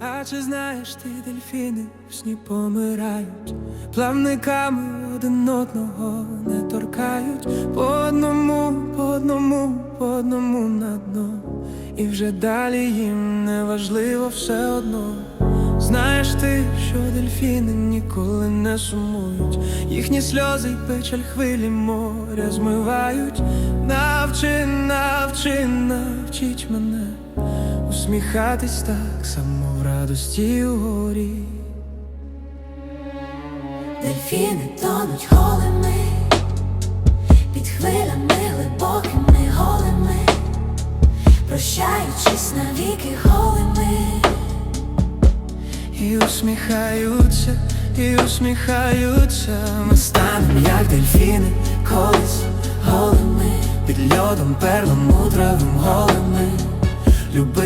А чи знаєш ти, дельфіни в сні помирають, плавниками один одного не торкають, по одному, по одному, по одному на дно. І вже далі їм не важливо все одно. Знаєш ти, що дельфіни ніколи не сумують, їхні сльози й печаль хвилі моря змивають. Навчи, навчи, навчить мене усміхатись так само в радості у горі. Дельфіни тонуть голими, під хвилями глибокими голими, прощаючись навіки голими. І усміхаються, і усміхаються. Ми станемо, як дельфіни, колись голими, під льодом, перлом, мудровим голими. Люби